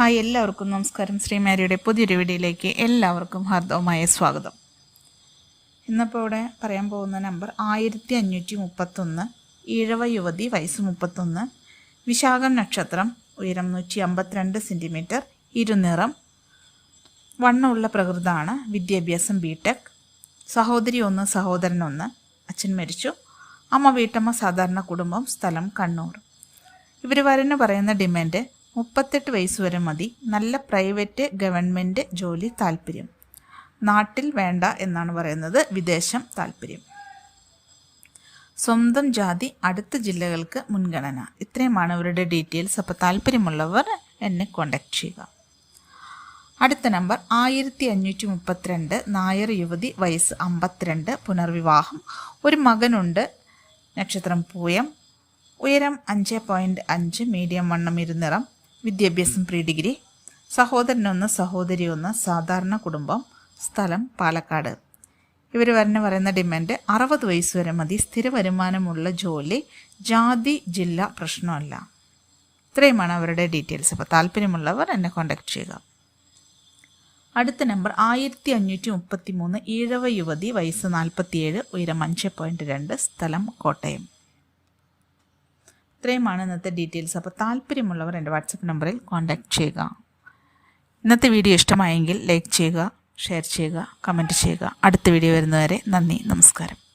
Hi എല്ലാവർക്കും നമസ്കാരം. ശ്രീമാരിയുടെ പുതിയൊരു വീഡിയോയിലേക്ക് എല്ലാവർക്കും ഹാർദവമായ സ്വാഗതം. ഇന്നിപ്പോൾ ഇവിടെ പറയാൻ പോകുന്ന നമ്പർ ആയിരത്തി അഞ്ഞൂറ്റി മുപ്പത്തൊന്ന് ഈഴവ യുവതി വയസ്സ് മുപ്പത്തൊന്ന് വിശാഖം നക്ഷത്രം ഉയരം നൂറ്റി അമ്പത്തിരണ്ട് സെന്റിമീറ്റർ ഇരുനിറം വണ്ണമുള്ള പ്രകൃതമാണ് വിദ്യാഭ്യാസം ബി ടെക് സഹോദരി ഒന്ന് സഹോദരൻ ഒന്ന് അച്ഛൻ മരിച്ചു അമ്മ വീട്ടമ്മ സാധാരണ കുടുംബം സ്ഥലം കണ്ണൂർ. ഇവർ വരന് പറയുന്ന ഡിമാൻഡ് മുപ്പത്തെട്ട് വയസ്സ് വരെ മതി. നല്ല പ്രൈവറ്റ് ഗവൺമെന്റ് ജോലി താല്പര്യം. നാട്ടിൽ വേണ്ട എന്നാണ് പറയുന്നത് വിദേശം താല്പര്യം. സ്വന്തം ജാതി അടുത്ത ജില്ലകൾക്ക് മുൻഗണന. ഇത്രയുമാണ് അവരുടെ ഡീറ്റെയിൽസ്. അപ്പോൾ താല്പര്യമുള്ളവർ എന്നെ കോണ്ടാക്ട് ചെയ്യുക. അടുത്ത നമ്പർ ആയിരത്തി അഞ്ഞൂറ്റി മുപ്പത്തിരണ്ട് നായർ യുവതി വയസ്സ് അമ്പത്തിരണ്ട് പുനർവിവാഹം. ഒരു മകനുണ്ട് നക്ഷത്രം പൂയം ഉയരം അഞ്ച് പോയിന്റ് അഞ്ച് മീഡിയം വണ്ണം ഇരുനിറം. വിദ്യാഭ്യാസം പ്രീ ഡിഗ്രി സഹോദരനൊന്ന് സഹോദരി ഒന്ന് സാധാരണ കുടുംബം സ്ഥലം പാലക്കാട്. ഇവർ വരനെ പറയുന്ന ഡിമാൻഡ് അറുപത് വയസ്സ് വരെ മതി സ്ഥിര വരുമാനമുള്ള ജോലി ജാതി ജില്ല പ്രശ്നമല്ല. ഇത്രയുമാണ് അവരുടെ ഡീറ്റെയിൽസ്. അപ്പോൾ താല്പര്യമുള്ളവർ എന്നെ കോൺടാക്ട് ചെയ്യുക. അടുത്ത നമ്പർ ആയിരത്തി അഞ്ഞൂറ്റി മുപ്പത്തി മൂന്ന് ഈഴവ യുവതി വയസ്സ് നാൽപ്പത്തിയേഴ് ഉയരം അഞ്ച് പോയിന്റ് രണ്ട് സ്ഥലം കോട്ടയം. ഇത്രയുമാണ് ഇന്നത്തെ ഡീറ്റെയിൽസ്. അപ്പോൾ താല്പര്യമുള്ളവർ എന്റെ വാട്സപ്പ് നമ്പറിൽ കോൺടാക്റ്റ് ചെയ്യുക. ഇന്നത്തെ വീഡിയോ ഇഷ്ടമായെങ്കിൽ ലൈക്ക് ചെയ്യുക ഷെയർ ചെയ്യുക കമന്റ് ചെയ്യുക. അടുത്ത വീഡിയോ വരുന്നവരെ നന്ദി നമസ്കാരം.